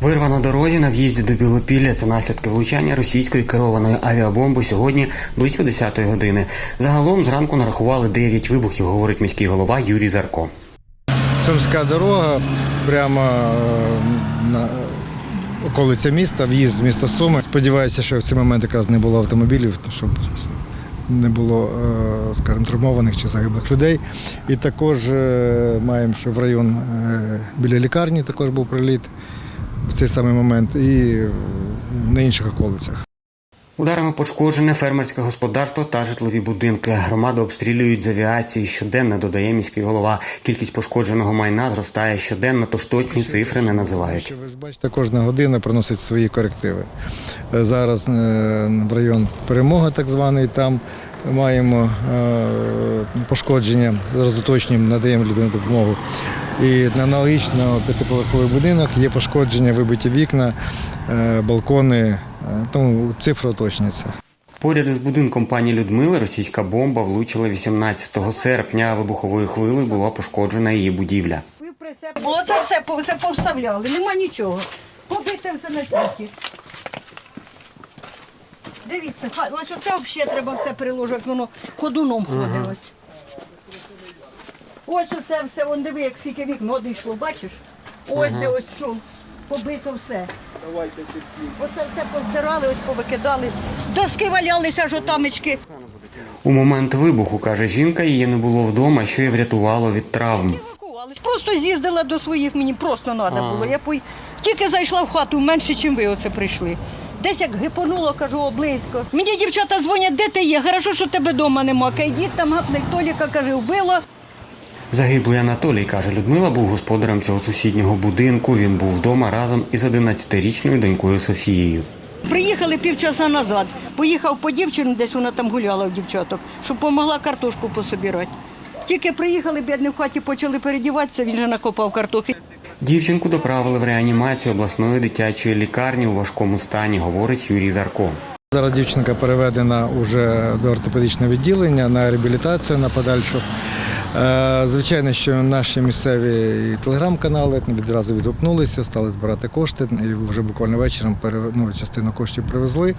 Вирва на дорозі на в'їзді до Білопілля це наслідки влучання російської керованої авіабомби сьогодні близько 10-ї години. Загалом зранку нарахували 9 вибухів, говорить міський голова Юрій Зарко. Сумська дорога, прямо е, на околиця міста, в'їзд з міста Суми. Сподіваюся, що в цей момент якраз не було автомобілів, щоб не було, е, скажімо, травмованих чи загиблих людей. І також е, маємо, що в район біля лікарні також був приліт в цей самий момент і на інших околицях. Ударами пошкоджене фермерське господарство та житлові будинки. Громаду обстрілюють з авіації щоденно, додає міський голова. Кількість пошкодженого майна зростає щоденно, тож точні цифри не називають. Ви ж бачите, кожна година приносить свої корективи. Е, Зараз е, в район перемоги, так званий, там маємо е, пошкодження. Зараз уточнюємо, надаємо людям допомогу. І на аналогічно п'ятиповерховий будинок є пошкодження, вибиті вікна, е, балкони. Е, Тому цифра уточнюється. Поряд із будинком пані Людмили російська бомба влучила 18 серпня. Вибуховою хвилею була пошкоджена її будівля. Було це все це повставляли, нема нічого. Побите все на світі. Дивіться, ось оце взагалі треба все приложити, воно ходуном ходилось. Ось оце все, вон диви, як скільки вікно дійшло, бачиш? Ось де ось що, побито все. Оце все поздирали, ось повикидали. Доски валялися жотамечки. У момент вибуху, каже жінка, її не було вдома, що й врятувало від травм. Евакувались. Просто з'їздила до своїх, мені просто треба було. Я пой... тільки зайшла в хату менше, ніж ви оце прийшли. Десь як гипонуло, кажу, о, близько. Мені дівчата дзвонять, де ти є? Хорошо, що тебе вдома нема. Кай дід там гапник Толіка, каже, вбило. Загиблий Анатолій, каже Людмила, був господарем цього сусіднього будинку. Він був вдома разом із 11-річною донькою Софією. Приїхали півчаса назад. Поїхав по дівчину, десь вона там гуляла у дівчаток, щоб допомогла картошку пособирати. Тільки приїхали, бідні в хаті почали передіватися, він вже накопав картохи. Дівчинку доправили в реанімацію обласної дитячої лікарні у важкому стані, говорить Юрій Зарко. Зараз дівчинка переведена уже до ортопедичного відділення на реабілітацію на подальшу. Е, Звичайно, що наші місцеві телеграм-канали відразу відгукнулися, стали збирати кошти. І вже буквально вечором ну, частину коштів привезли,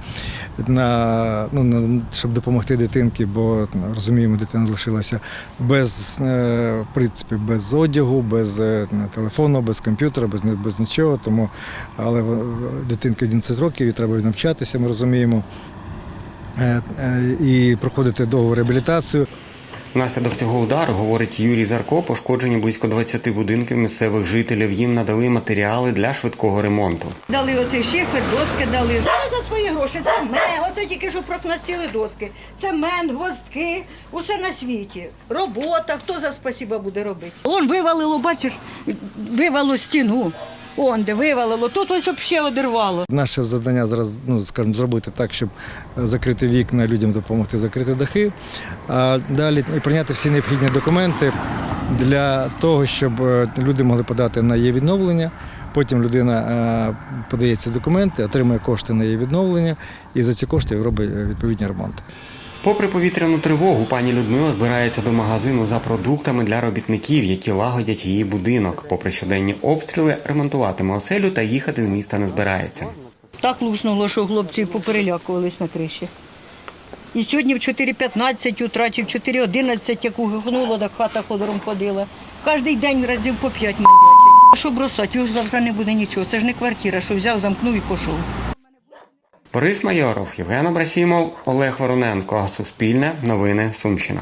на, ну, на, щоб допомогти дитинці, бо розуміємо, дитина залишилася без, е, в принципі, без одягу, без е, телефону, без комп'ютера, без, без нічого. Тому, але дитинці 11 років, і треба навчатися, ми розуміємо. І проходити довгу реабілітацію. Внаслідок цього удару, говорить Юрій Зарко, пошкоджені близько 20 будинків місцевих жителів. Їм надали матеріали для швидкого ремонту. Дали оцей шифер, доски дали. Дали за свої гроші. Це мен, оце тільки що профнастіли доски. Це мен, гвоздки, усе на світі. Робота, хто за спасіба буде робити? Он вивалило, бачиш, вивало стіну. Он де вивалило, тут ось взагалі одервало. Наше завдання зараз, ну скажімо, зробити так, щоб е, закрити вікна, людям допомогти закрити дахи. А далі і прийняти всі необхідні документи для того, щоб е, люди могли подати на її відновлення. Потім людина е, подає ці документи, отримує кошти на її відновлення і за ці кошти робить відповідні ремонти. Попри повітряну тривогу, пані Людмила збирається до магазину за продуктами для робітників, які лагодять її будинок. Попри щоденні обстріли, ремонтуватиме оселю та їхати з міста не збирається. Так луснуло, що хлопці поперелякувались на криші. І сьогодні в 4.15 утра чи в 4.11, як угихнуло, так хата ходором ходила. Кожний день разів по п'ять мандячить. Що бросати, його завтра не буде нічого. Це ж не квартира, що взяв, замкнув і пішов. Борис Майоров, Євген Абрасімов, Олег Вороненко. Суспільне новини Сумщина.